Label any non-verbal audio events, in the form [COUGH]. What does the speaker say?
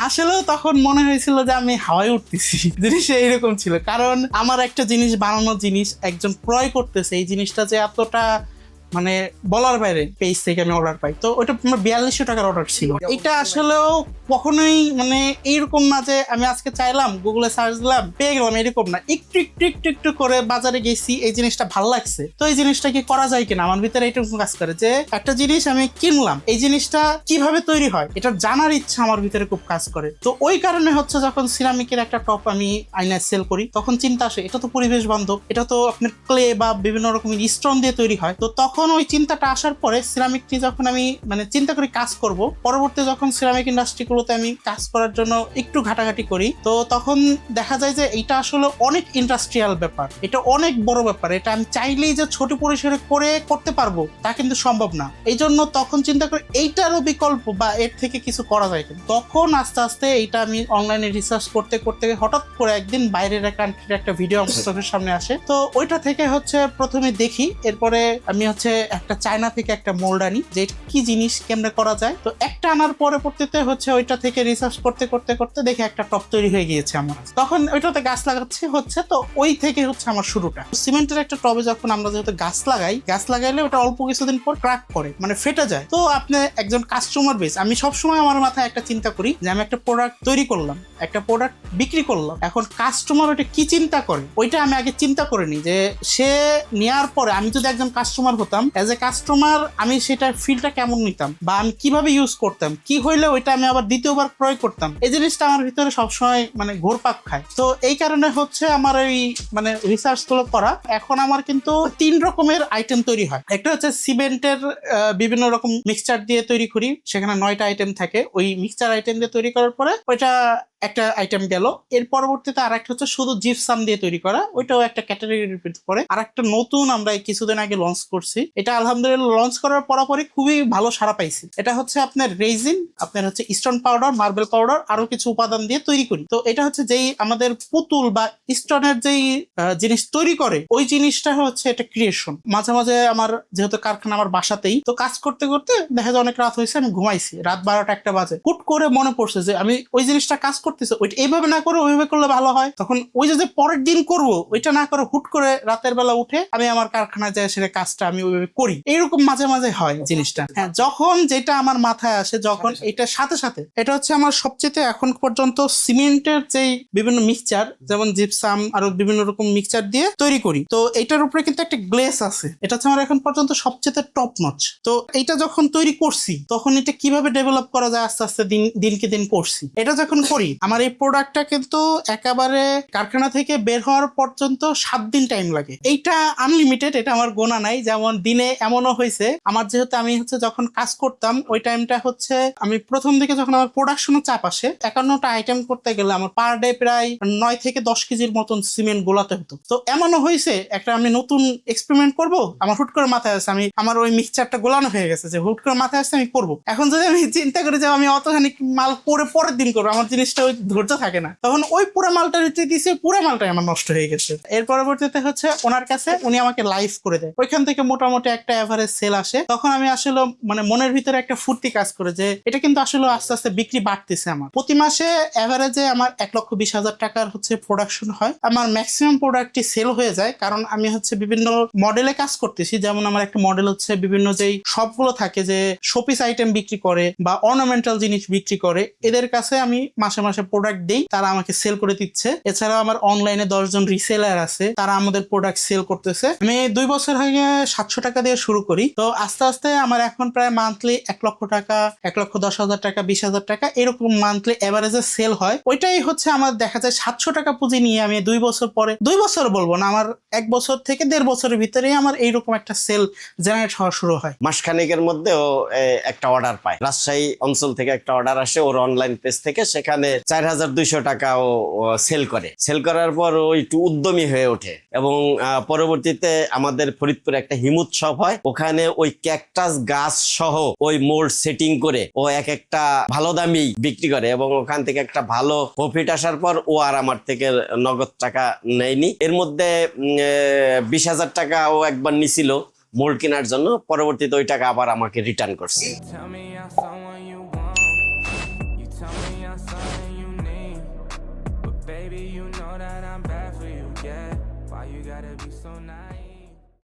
আসলেও তখন মনে হয়েছিল যে আমি হাওয়ায় উঠতেছি। [LAUGHS] জিনিসটা এইরকম ছিল। কারণ আমার একটা জিনিস, বানানো জিনিস একজন ক্রয় করতেছে, এই জিনিসটা যে এতটা মানে বলার বাইরে পেজ থেকে আমি অর্ডার পাই। তো ওইটা আমার বিয়াল্লিশশো টাকার অর্ডার ছিল। এটা আসলেও কখনোই মানে এইরকম না যে আমি আজকে চাইলাম গুগলে সার্চ দিলাম পেয়ে গেলাম এরকম না। একটু একটু একটু একটু করে বাজারে গেছি এই জিনিসটা ভালো লাগছে। তো এই জিনিসটা কি করা যায় কিনা? আমার ভিতরে এইটুকু কাজ করে যে একটা জিনিস আমি কিনলাম এই জিনিসটা কীভাবে তৈরি হয়? এটা জানার ইচ্ছা আমার ভিতরে খুব কাজ করে। তো ওই কারণে হচ্ছে যখন সিরামিকের একটা টপ আমি আয়নায় সেল করি তখন চিন্তা আসে এটা তো পরিবেশ বান্ধব এটা তো আপনার ক্লে বা বিভিন্ন রকমের স্টোন দিয়ে তৈরি হয়। তো তখন ওই চিন্তাটা আসার পরে সিরামিকটি যখন আমি মানে চিন্তা করি কাজ করব, পরবর্তী যখন সিরামিক ইন্ডাস্ট্রিগুলোতে আমি কাজ করার জন্য একটু ঘাটাঘাটি করি, তো তখন দেখা যায় যে এটা আসলে অনেক ইন্ডাস্ট্রিয়াল ব্যাপার। এটা অনেক বড় ব্যাপার। এটা আমি চাইলেই যে ছোট পরিসরে করে করতে পারব, তা কিন্তু সম্ভব না। এই জন্য তখন চিন্তা করি এইটারও বিকল্প বা এর থেকে কিছু করা যায় কিনা। তখন আস্তে আস্তে এইটা আমি অনলাইনে রিসার্চ করতে করতে হঠাৎ করে একদিন বাইরের কান্ট্রির একটা ভিডিও আমার সামনে আসে। তো ওইটা থেকে হচ্ছে প্রথমে দেখি, এরপরে আমি হচ্ছে একটা চায়না থেকে একটা মোল্ড আনি, যে কি জিনিস কেমনে করা যায়। তো একটা আনার পরে পরবর্তীতে হচ্ছে ওইটা থেকে রিসার্চ করতে করতে করতে দেখে একটা টপ তৈরি হয়ে গিয়েছে আমার তখন ওইটাতে গাছ লাগাচ্ছি হচ্ছে, তো ওই থেকে হচ্ছে আমার শুরুটা। সিমেন্টের একটা টবে যখন আমরা যেহেতু গাছ লাগাই, গাছ লাগাইলে ওটা অল্প কিছুদিন পর ক্র্যাক করে মানে ফেটে যায়। তো আপনি একজন কাস্টমার বেস আমি সবসময় আমার মাথায় একটা চিন্তা করি যে আমি একটা প্রোডাক্ট তৈরি করলাম, একটা প্রোডাক্ট বিক্রি করলাম। এখন কাস্টমার ওটা কি চিন্তা করে? ওইটা আমি আগে চিন্তা করে নিই যে সে নেওয়ার পরে আমি যদি একজন কাস্টমার হতাম অ্যাজ এ কাস্টমার আমি সেটার ফিলটা কেমন নিতাম বা আমি কীভাবে ইউজ করতাম, কি হইলে ওইটা আমি আবার দ্বিতীয়বার ক্রয় করতাম, এই জিনিসটা আমার ভিতরে সবসময় মানে ঘোরপাক খায়। তো এই কারণে হচ্ছে আমার এই মানে রিসার্চগুলো করা, এখন আমার কিন্তু তিন রকমের আইটেম তৈরি হয়। একটা হচ্ছে সিমেন্টের বিভিন্ন রকম মিক্সচার দিয়ে তৈরি করি, সেখানে নয়টা আইটেম থাকে, ওই মিক্সচার আইটেম দিয়ে তৈরি করার পরে ওইটা একটা আইটেম গেল। এর পরবর্তীতে আর একটা হচ্ছে শুধু জিপসাম দিয়ে তৈরি করা। ওইটাও একটা ক্যাটাগরির পড়ে। আর একটা নতুন আমরা কিছুদিন আগে লঞ্চ করছি। এটা আলহামদুলিল্লাহ লঞ্চ করার পরপরই খুবই ভালো সারা পাইছি। এটা হচ্ছে আপনার রেজিন আপনার হচ্ছে স্টোন পাউডার মার্বেল পাউডার আরও কিছু উপাদান দিয়ে তৈরি করি। তো এটা হচ্ছে যেই আমাদের পুতুল বা স্টোনের যেই জিনিস তৈরি করে, ওই জিনিসটা হচ্ছে এটা ক্রিয়েশন মাঝে মাঝে আমার যেহেতু কারখানা আমার বাসাতেই, তো কাজ করতে করতে দেখা যায় অনেক রাত হয়েছে, আমি ঘুমাইছি। রাত বারোটা একটা বাজে। হুট করে মনে পড়ছে যে আমি ওই জিনিসটা কাজ করতেছে ওইটা এইভাবে না করে ওইভাবে করলে ভালো হয়। তখন ওই যে পরের দিন করব ওইটা না করে হুট করে রাতের বেলা উঠে আমি আমার কারখানায় যাই সেটা কাজটা আমি ওইভাবে করি। এইরকম মাঝে মাঝে হয় জিনিসটা। হ্যাঁ যখন যেটা আমার মাথায় আসে যখন এটার সাথে সাথে এটা হচ্ছে আমার সবচেয়ে এখন পর্যন্ত সিমেন্টের যেই বিভিন্ন মিক্সচার যেমন জিপসাম আরও বিভিন্ন রকম মিক্সচার দিয়ে তৈরি করি। তো এটার উপরে কিন্তু একটা গ্লেস আছে। এটা হচ্ছে আমার এখন পর্যন্ত সবচেয়ে টপ নচ তো এইটা যখন তৈরি করছি তখন এটা কীভাবে ডেভেলপ করা যায় আস্তে আস্তে দিন দিনকে দিন করছি? এটা যখন করি আমার এই প্রোডাক্টটা কিন্তু একেবারে কারখানা থেকে বের হওয়ার পর্যন্ত সাত দিন টাইম লাগে। এইটা আনলিমিটেড এটা আমার গোনা নাই। যেমন দিনে এমনও হয়েছে, আমার যেহেতু আমি হচ্ছে যখন কাজ করতাম, ওই টাইমটা হচ্ছে আমি প্রথম দিকে যখন আমার প্রোডাকশনের চাপ আসে, একান্নটা আইটেম করতে গেলে আমার পার ডে প্রায় নয় থেকে দশ কেজির মতন সিমেন্ট গোলাতে হতো। তো এমনও হয়েছে, একটা আমি নতুন এক্সপেরিমেন্ট করব, আমার হুট করে মাথায় আসছে আমি, আমার ওই মিক্সচারটা গোলানো হয়ে গেছে যে হুট করে মাথায় আসছে আমি করব। এখন যদি আমি চিন্তা করি যে আমি অতখানি মাল পরে পরের দিন করব, আমার জিনিসটা ওই ধৈর্য থাকে না। তখন ওই পুরো মালটা রেখে দিয়েছে, পুরো মালটাই আমার নষ্ট হয়ে গেছে। এর পরবর্তীতে হচ্ছে ওনার কাছে উনি আমাকে লাইভ করে দেয়। ওইখান থেকে মোটামুটি একটা অ্যাভারেজ সেল আসে। তখন আমি আসলে মানে মনের ভিতরে একটা ফুর্তি কাজ করে যে, এটা কিন্তু আসলে আস্তে আস্তে বিক্রি বাড়তেছে আমার। প্রতি মাসে অ্যাভারেজে আমার এক লক্ষ বিশ হাজার টাকার হচ্ছে প্রোডাকশন হয়। আমার ম্যাক্সিমাম প্রোডাক্টটি সেল হয়ে যায়। কারণ আমি হচ্ছে বিভিন্ন মডেলে কাজ করতেছি। যেমন আমার একটা মডেল হচ্ছে বিভিন্ন যেই সবগুলো থাকে যে শোপিস আইটেম বিক্রি করে বা অর্নামেন্টাল জিনিস বিক্রি করে। এদের কাছে আমি মাসে মাসে প্রোডাক্ট দেই, তারা আমাকে সেল করে দিচ্ছে। এছাড়াও আমার অনলাইনে দশজন রিসেলার আছে, তারা আমাদের প্রোডাক্ট সেল করতেছে। আমি দুই বছর আগে সাতশো টাকা দিয়ে শুরু করি। তো আস্তে আস্তে আমার এখন প্রায় মান্থলি এক লক্ষ টাকা, এক লক্ষ দশ হাজার টাকা, বিশ হাজার টাকা এরকম মান্থলি এভারেজে সেল হয়। ওইটাই হচ্ছে আমার দেখা যায় সাতশো টাকা পুঁজি নিয়ে আমি দুই বছর পরে, দুই বছর বলব না, আমার এক বছর থেকে দেড় বছরের ভিতরেই আমার এইরকম একটা সেল জেনারেট হওয়া শুরু হয়। মাসখানেকের মধ্যে ও একটা অর্ডার পায়। রাজশাহী অঞ্চল থেকে একটা অর্ডার আসে, ওর অনলাইন পেজ থেকে। সেখানে চার হাজার দুইশো টাকা ও সেল করে। সেল করার পর ও একটু উদ্যমী হয়ে ওঠে। এবং পরবর্তীতে আমাদের ফরিদপুরে একটা হিমুৎসব হয়। ওখানে ওই ক্যাকটাস গাছ সহ ওই মোল্ড সেটিং করে ও এক একটা ভালো দামি বিক্রি করে এবং ওখান থেকে একটা ভালো প্রফিট আসার পর ও আর আমার থেকে নগদ টাকা নেয়নি। এর মধ্যে বিশ হাজার টাকা ও একবার নিছিল মোল্ড কেনার জন্য। পরবর্তীতে ওই টাকা আবার আমাকে রিটার্ন করছে। tell me I'm something you need. But baby, you know that I'm bad for you, yeah. Why you gotta be so nice?